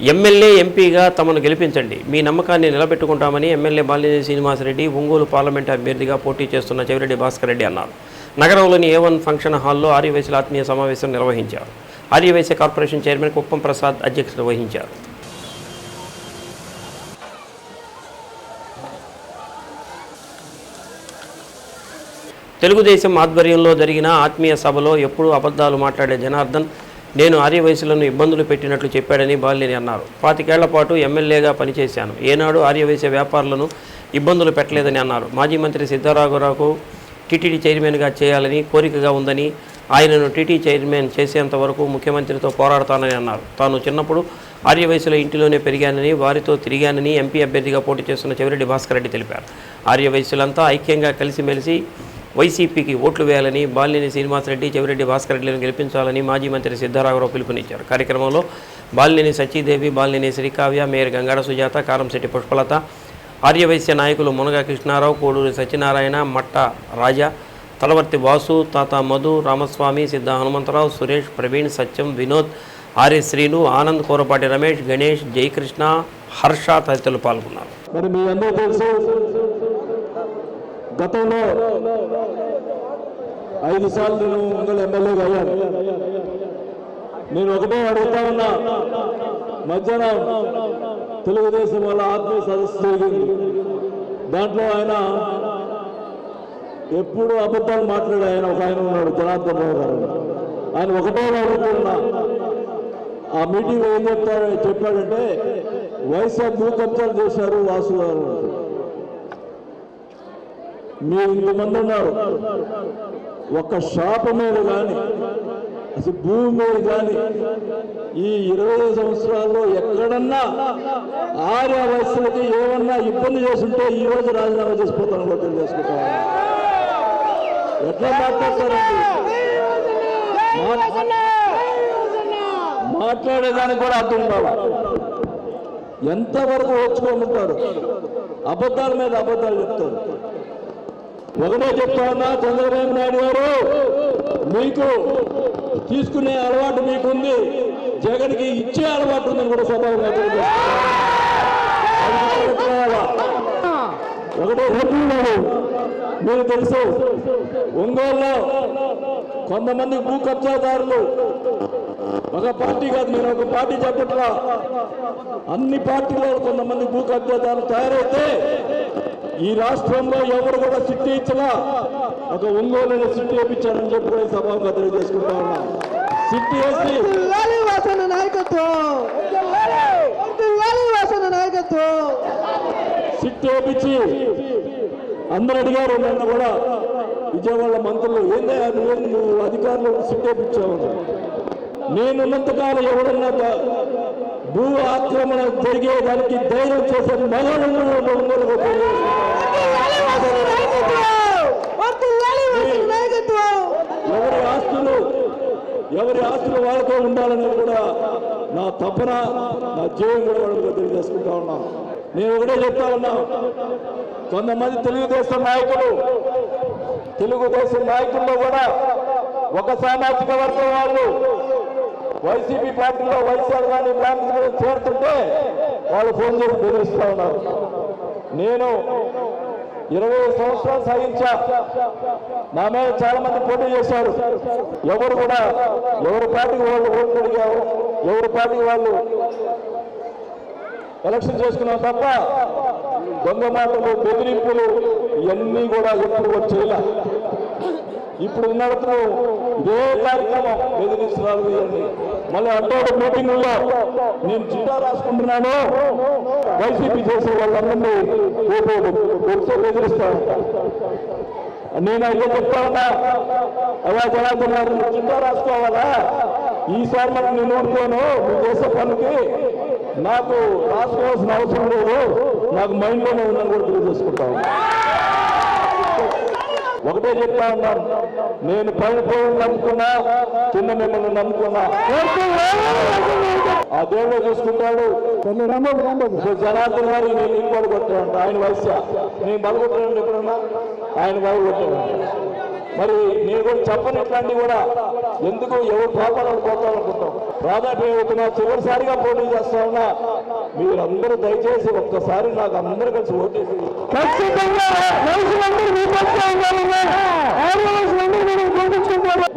MLA ఎంపీగా తమను గెలిపించండి. మీ నమ్మకాన్ని నిలబెట్టుకుంటామని ఎమ్మెల్యే బాలినేని శ్రీనివాసరెడ్డి ఒంగోలు పార్లమెంట్ అభ్యర్థిగా పోటీ చేస్తున్న చెవిరెడ్డి భాస్కర్ రెడ్డి అన్నారు. నగరంలోని ఏ వన్ ఫంక్షన్ హాల్లో ఆర్యవైశ్యుల ఆత్మీయ సమావేశం నిర్వహించారు. ఆర్యవైశ్య కార్పొరేషన్ చైర్మన్ కుప్పం ప్రసాద్ అధ్యక్షత వహించారు. తెలుగుదేశం ఆధ్వర్యంలో జరిగిన ఆత్మీయ సభలో ఎప్పుడూ అబద్ధాలు మాట్లాడే జనార్దన్ నేను ఆర్యవయసులను ఇబ్బందులు పెట్టినట్లు చెప్పాడని బాలినేని అన్నారు. పాతికేళ్ళ పాటు ఎమ్మెల్యేగా పనిచేశాను. ఏనాడు ఆర్యవైశ్య వ్యాపారులను ఇబ్బందులు పెట్టలేదని అన్నారు. మాజీ మంత్రి సిద్ధారాఘవరావుకు టీటీడీ చైర్మన్గా చేయాలని కోరికగా ఉందని ఆయనను టీటీ చైర్మన్ చేసేంత వరకు ముఖ్యమంత్రితో పోరాడతానని అన్నారు. తాను చిన్నప్పుడు ఆర్యవయసుల ఇంటిలోనే పెరిగానని వారితో తిరిగానని ఎంపీ అభ్యర్థిగా పోటీ చేస్తున్న చెవిరెడ్డి భాస్కర్ రెడ్డి తెలిపారు. ఆర్యవయసులంతా ఐక్యంగా కలిసిమెలిసి వైసీపీకి ఓట్లు వేయాలని బాలినేని శ్రీనివాసరెడ్డి చెవిరెడ్డి భాస్కర్ రెడ్డిలను గెలిపించాలని మాజీ మంత్రి సిద్ధారాఘవరావు పిలుపునిచ్చారు. కార్యక్రమంలో బాలినేని సచీదేవి బాలినేని శ్రీకావ్య మేయర్ గంగాడ సుజాత కారంశెట్టి పుష్పలత ఆర్యవైశ్య నాయకులు మునగా కృష్ణారావు కోడూరి సత్యనారాయణ మట్ట రాజా తలవర్తి వాసు తాత మధు రామస్వామి సిద్ధ హనుమంతరావు సురేష్ ప్రవీణ్ సత్యం వినోద్ ఆర్య శ్రీను ఆనంద్ కోరపాటి రమేష్ గణేష్ జయకృష్ణ హర్ష తదితరులు పాల్గొన్నారు. మరి మీ అందరూ తెలుసు గతంలో ఐదు సార్లు నేను ఒంగోలు ఎమ్మెల్యేగా అయ్యాను. నేను ఒకటే అడుగుతా ఉన్నా మధ్యాహ్నం తెలుగుదేశం వాళ్ళ ఆత్మీయ సదస్సు జరిగింది. దాంట్లో ఆయన ఎప్పుడు అబద్ధాలు మాట్లాడే ఆయన ఒక ఆయన ఉన్నాడు జనార్దన్ రావు గారు. ఆయన ఒకటే అడుగుతున్నా ఆ మీటింగ్ ఏం చెప్తారు చెప్పాడంటే వైఎస్ఆర్ భూ కబ్జాలు చేశారు వాసు గారు. మీ మీరు ఇంతమంది ఉన్నారు. ఒక షాప్ మీద కానీ అసలు భూమి మీద కానీ ఈ ఇరవై సంవత్సరాల్లో ఎక్కడన్నా ఆర్య వయసులకి ఏమన్నా ఇబ్బంది చేస్తుంటే ఈ రోజు రాజీనామా చేసిపోతాను కూడా తెలియజేసుకుంటాను. ఎట్లా మాట్లాడతారండి? మాట్లాడేదానికి కూడా అర్థం కావాలి ఎంతవరకు వచ్చుకోమంటారు అబద్ధాల మీద అబద్ధాలు చెప్తారు. ఒకటే చెప్తా ఉన్నా చంద్రబాబు నాయుడు గారు మీకు తీసుకునే అలవాటు మీకుంది. జగన్కి ఇచ్చే అలవాటు ఉందని కూడా స్వభావంగా ఒకటే చెప్తున్నాను మీరు తెలుసు ఒంగోలులో కొంతమంది భూ కబ్జాదారులు ఒక పార్టీ కాదు నేను ఒక పార్టీ చెప్పట్లా. అన్ని పార్టీలో కొంతమంది భూ కబ్జాదారులు తయారైతే ఈ రాష్ట్రంలో ఎవరు కూడా సిట్టి ఇచ్చలా ఒక ఒంగోలు సిట్టి వేయించారని చెప్పి కూడా ఈ సభగా తెలియజేసుకుంటా ఉన్నా. సిట్టి వేసి నాయకత్వం. వర్ధిల్లాలి వాసన నాయకత్వం. సిట్ వేయించి అందరు అడిగారు నన్ను కూడా విజయవాడ మంత్రులు నువ్వేంది నువ్వు అధికారులు సిట్ వేయించావు నేనున్నంతకాలం ఎవడన్నా భూ ఆక్రమణ జరిగేదానికి ధైర్యం చేసే మగవాళ్ళు ఎవరి ఆస్తులు ఎవరి ఆస్తులు వాళ్ళతో ఉండాలనేది కూడా నా తపన నా జీవం కూడా వాళ్ళకి తెలియజేసుకుంటా ఉన్నా. నేను ఒకటే చెప్తా ఉన్నా. కొంతమంది తెలుగుదేశం నాయకులు తెలుగుదేశం నాయకుల్లో కూడా ఒక సామాజిక వర్గం వాళ్ళు వైసీపీ పార్టీలో వైఎస్ఆర్ కానీ బ్రాహ్మణులు చేరుతుంటే వాళ్ళు ఫోన్ చేసి బెదిరిస్తూ ఉన్నారు. నేను ఇరవై సంవత్సరాలు సాగించా. నా మీద చాలా మంది పోటీ చేశారు. ఎవరు కూడా ఎవరి పార్టీకి వాళ్ళు ఓట్లు అడిగారు ఎవరి పార్టీకి వాళ్ళు ఎలక్షన్ చేసుకున్నాం తప్ప దొంగ మాటలు బెదిరింపులు ఇవన్నీ కూడా ఎప్పుడు కూడా చేయలే. ఇప్పుడు ఉన్నప్పుడు ఇదే కార్యక్రమం బెదిరిస్తున్నారు ఇవన్నీ మళ్ళీ అంటాడు ఉందా నేను చిట్టా రాసుకుంటున్నాను. వైసీపీ చేసే వాళ్ళందరినీ వచ్చే బెదిరిస్తాను నేను అయితే చెప్తా ఉన్నా. అలా జనార్దన్నారు చిట్టా రాసుకోవాలా? ఈసారి మనం నేను ఊరుకోను నువ్వు చేసే పనికి నాకు రాసుకోవాల్సిన అవసరం లేదు. నాకు మైండ్లోనే ఉందని కూడా తెలియజేసుకుంటాను ఒకటే చెప్తా ఉన్నాను. నేను పైన దేవుని నమ్ముకున్నా కింద మిమ్మల్ని నమ్ముకున్నా. ఆ దేవుడు చూసుకుంటాడు. జనార్దన్ గారు నేను ఇంకోటి కొట్టాడు ఆయన వయసు నేను బలగొట్టాను ఎప్పుడన్నా? ఆయన బలగొట్టాడు మరి నేను కూడా చెప్పని ఇట్లాంటివి కూడా. ఎందుకు? ఎవరు పాపాలను పోతారనుకుంటాం రాధాపై అవుతున్నా చివరిసారిగా పోటీ చేస్తా ఉన్నా. మీరందరూ దయచేసి ఒక్కసారి నాకు అందరూ కలిసి ఓటేసి.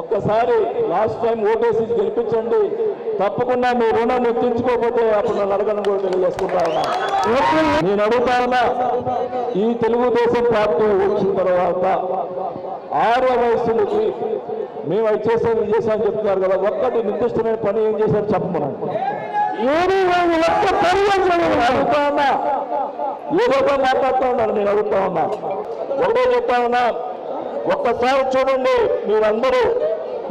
ఒక్కసారి లాస్ట్ టైం ఓటేసి గెలిపించండి. తప్పకుండా మీ రుణాన్ని తీర్చుకోకపోతే అప్పుడు నన్ను అడగను కూడా తెలియజేసుకుంటా ఉన్నా నేను అడుగుతా ఉన్నా ఈ తెలుగుదేశం పార్టీ వచ్చిన తర్వాత ఆరో వయసులకి మేము అది చేసాం ఇది చేసాం చెప్తున్నారు కదా ఒక్కటి నిర్దిష్టమైన పని ఏం చేశారు చెప్పమనండి. ఏడు వాళ్ళు ఒక్క నేను అడుగుతా ఉన్నా. ఏదో మాట్లాడుతూ ఉన్నాను నేను అడుగుతా ఉన్నా. ఒకటే చెప్తా ఉన్నా ఒక్కసారి చూడండి మీరందరూ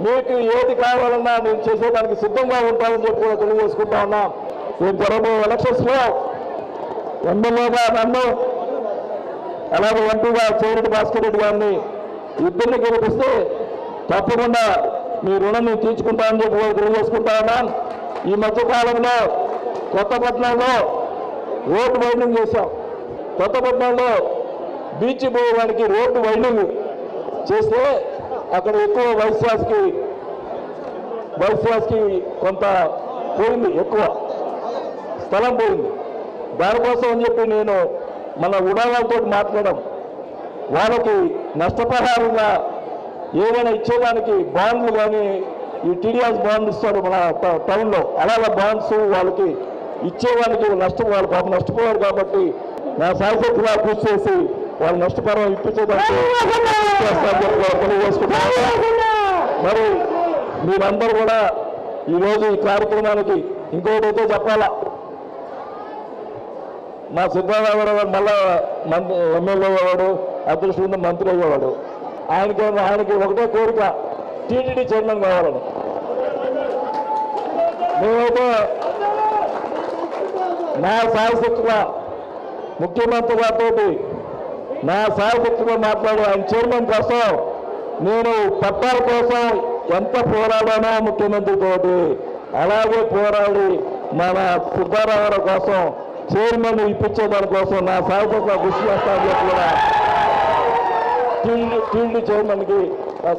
మీకు ఏది కావాలన్నా నేను చేసేదానికి సిద్ధంగా ఉంటానని చెప్పి కూడా తెలియజేసుకుంటా ఉన్నా. నేను జరగబోయే ఎలక్షన్స్లో ఎమ్మెల్యేగా నన్ను అలాగే ఎంపీగా చేరెడ్డి భాస్కర్ రెడ్డి గారిని ఇద్దరిని గెలిపిస్తే తప్పకుండా మీ రుణాన్ని తీర్చుకుంటానని చెప్పి కూడా తెలియజేసుకుంటా ఉన్నాను. ఈ మధ్యకాలంలో కొత్తపట్నంలో రోడ్డు వైండింగ్ చేశాం. కొత్తపట్నంలో బీచ్ పోయడానికి రోడ్డు వైండింగ్ చేస్తే అక్కడ ఎక్కువ వైశ్వాస్కి వైశ్వాస్కి కొంత పోయింది ఎక్కువ. స్థలం పోయింది. దానికోసం అని చెప్పి నేను మన ఉడాలతో మాట్లాడడం వాళ్ళకి నష్టపరిహారంగా ఏదైనా ఇచ్చేదానికి బాండ్లు కానీ ఈ టీడీఎస్ బాండ్ ఇస్తాడు మన టౌన్లో. అలాగే బాండ్స్ వాళ్ళకి ఇచ్చేవాళ్ళకి నష్టం వాళ్ళు పాపం నష్టపోయారు కాబట్టి నా సాయశక్తిగా కృషి చేసి వాళ్ళు నష్టపరం ఇప్పించేదానికి మరి మీరందరూ కూడా ఈరోజు ఈ కార్యక్రమానికి ఇంకోటి అయితే చెప్పాలా? మా సిద్ధారామరావు గారు మళ్ళా మంత్రి ఎమ్మెల్యే అయ్యేవాడు అదృష్టం మంత్రి అయ్యేవాడు. ఆయనకి ఆయనకి ఒకటే కోరిక. టీటీడీ చైర్మన్ కావాలని మేమైతే నా సాయశక్తిగా ముఖ్యమంత్రి గారితో నా సాయశక్తిగా మాట్లాడి ఆయన చైర్మన్ కోసం నేను పట్టాల కోసం ఎంత పోరాడానో ముఖ్యమంత్రితోటి అలాగే పోరాడి మన సుబ్బారావు కోసం చైర్మన్ ఇప్పించే కోసం నా సాయశక్తిగా కృషి చేస్తానని చెప్పి కూడా టీడీ చైర్మన్కి నా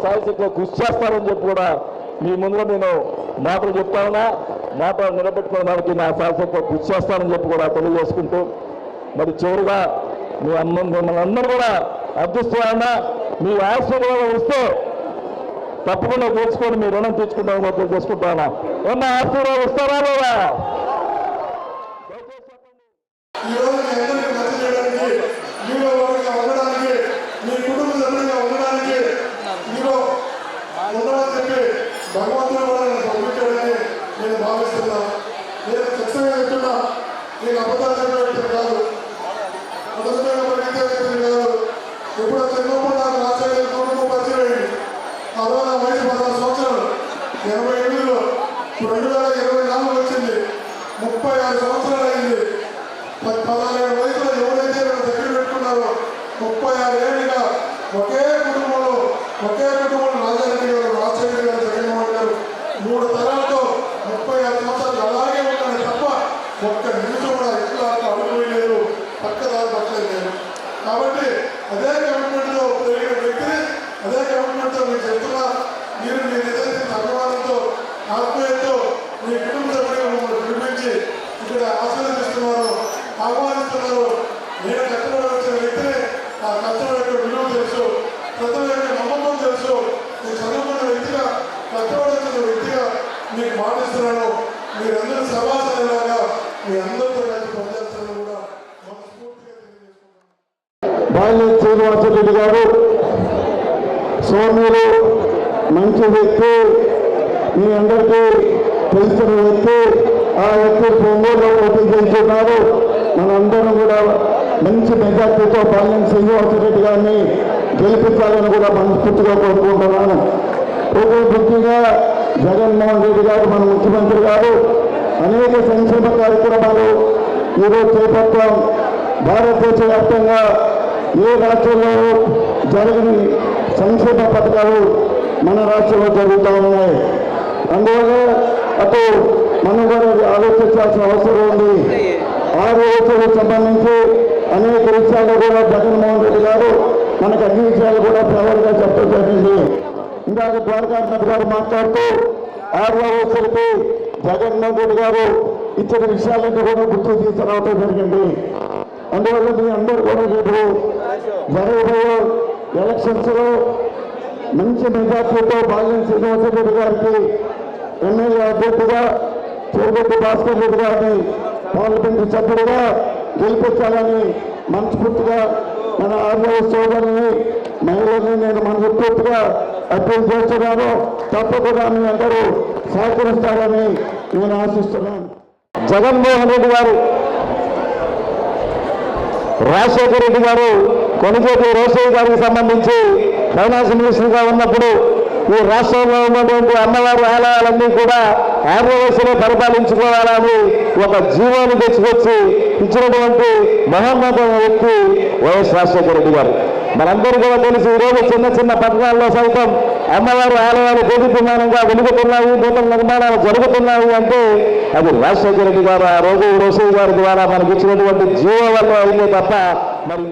కృషి చేస్తానని చెప్పి కూడా మీ ముందులో నేను మాటలు చెప్తా ఉన్నా. మాట దానికి నా సాయశక్తిగా కృషి చేస్తానని చెప్పి కూడా తెలియజేసుకుంటూ మరి చివరిగా మీ అమ్మ మిమ్మల్ని అందరూ కూడా అర్థిస్తున్నా మీ ఆశీర్వాదం వస్తే తప్పకుండా తీర్చుకొని మీ రుణం తీర్చుకుంటామని కూడా తెలుసుకుంటానా ఏమన్నా ఆశీర్వాదం వస్తారా లేదా ఈ రోజు మీ అందరికీ మంచి చేయడానికి మీలో ఒకరిగా ఉండడానికి మీ కుటుంబ సభ్యులుగా ఉండడానికి మీలో ఉండమని చెప్పి భగవంతుడు కూడా నన్ను పంపించాడని నేను భావిస్తున్నా నేను ఖచ్చితంగా చెప్తున్నా నేను అబద్ధాలు కాదు. అబద్ధమైన కాదు చిన్నప్పుడు నాకు ఆచార్య కుటుంబం పరిచయం అయింది ఆ రోజు నా వయసు పదహారు సంవత్సరాలు ఎనభై ఎనిమిదిలో ఇప్పుడు రెండు వేల ఇరవై నాలుగు వచ్చింది ముప్పై ఆరు సంవత్సరాలు అయింది ప- పదహారు వయసులో ఎవరైతే నన్ను దగ్గర పెట్టుకున్నారో ముప్పై ఆరు ఏళ్ళుగా ఒకే కుటుంబంలో ఒకే కుటుంబంలో రాజారెడ్డి గారు రాజశేఖర్ గారు జగన్మోహన్ గారు మూడు తరాలతో ముప్పై ఆరు సంవత్సరాలు అలాగే ఉన్నాను తప్ప ఒక్క నిమిషం కూడా ఎట్లా అడుగులేదు పక్క దారి పట్టలేదు నేను కాబట్టి అదే కమిట్మెంట్తో పెరిగిన వ్యక్తిని అదే కమిట్మెంట్తో మీకు చెప్తున్నా మీరు మీ నిజానికి అభిమానంతో ఆత్మీయతతో మీ కుటుంబ సభ్యులుగా మమ్మల్ని పిలిపించి ఇక్కడ ఆశీర్వదిస్తున్నారు ఆహ్వానిస్తున్నారు నేను కష్టపడి వచ్చిన వ్యక్తిని ఆ కష్టం యొక్క విలువ తెలుసు ప్రజల యొక్క నమ్మకం తెలుసు నేను చదువుకున్న వ్యక్తిగా కష్టపడి వచ్చిన వ్యక్తిగా మీకు మాటిస్తున్నాను మీరందరూ సమాచారంలాగా మీ అందరితో కలిసి పనిచేస్తారని కూడా మనస్ఫూర్తిగా తెలియజేస్తున్నాను బాల్య శ్రీనివాసరెడ్డి గారు సోమ్యులు మంచి వ్యక్తి మీ అందరికీ తెలిసిన వ్యక్తి ఆ వ్యక్తి ఒంగోలు పోటీ చేస్తున్నారు. మనందరం కూడా మంచి మెజార్టీతో బాల్యం శ్రీనివాసరెడ్డి గారిని గెలిపించాలని కూడా మనస్ఫూర్తిగా కోరుకుంటున్నాను. ఒక ముఖ్యంగా జగన్మోహన్ రెడ్డి గారు మన ముఖ్యమంత్రి గారు అనేక సంక్షేమ కార్యక్రమాలు ఈరోజు చేపట్టాం. భారతదేశ వ్యాప్తంగా ఏ రాష్ట్రంలో జరిగిన సంక్షేమ పథకాలు మన రాష్ట్రంలో జరుగుతూ ఉన్నాయి. అందువల్ల అటు మనం కూడా ఆలోచించాల్సిన అవసరం ఉంది. ఆరు రోజులకు సంబంధించి అనేక విషయాలు కూడా జగన్మోహన్ రెడ్డి గారు మనకు అన్ని విషయాలు కూడా ప్రవర్గా చెప్పడం జరిగింది. ఇందాక ద్వారకానాథ్ గారు మాట్లాడుతూ ఆర్యవసరికి జగన్మోహన్ రెడ్డి గారు ఇచ్చిన విషయాలన్నీ కూడా గుర్తు తీసుకురావటం జరిగింది. అందువల్ల మీ అందరూ కూడా రేపు జరగబోయే ఎలక్షన్స్లో మంచి మెజార్టీతో బాలిన శ్రీనివాసరెడ్డి గారికి ఎమ్మెల్యే అభ్యర్థిగా చెరుగొడ్డి భాస్కర్ రెడ్డి గారిని పార్లమెంటు సభ్యుడిగా గెలిపించాలని మనస్ఫూర్తిగా మన ఆర్యవ సోదరుని మహిళల్ని నేను మనస్ఫూర్తిగా అప్పీల్ చేస్తున్నాను. తప్పకుండా మీ అందరూ సహకరిస్తారని నేను ఆశిస్తున్నాను. జగన్మోహన్ రెడ్డి గారు రాజశేఖర రెడ్డి గారు కొనుగోలు రోసయ్య గారికి సంబంధించి ఫైనాన్స్ మినిస్టర్గా ఉన్నప్పుడు ఈ రాష్ట్రంలో ఉన్నటువంటి అమ్మవారి ఆలయాలన్నీ కూడా ఆంధ్రప్రదేశ్లో పరిపాలించుకోవాలని ఒక జీవాన్ని తెచ్చుకొచ్చి ఇచ్చినటువంటి మహోన్నత వ్యక్తి వైఎస్ రాజశేఖర రెడ్డి గారు. మనందరూ కూడా తెలిసి ఈరోజు చిన్న చిన్న పట్టణాల్లో సైతం అమ్మవారి ఆలయాలు దేదీప్యమానంగా వెలుగుతున్నాయి నూతన నిర్మాణాలు జరుగుతున్నాయి అంటే అది రాజశేఖర రెడ్డి గారు ఆ రోజు రోసయ్య గారి ద్వారా మనకి ఇచ్చినటువంటి జీవ వల్ల అయిందే తప్ప మరి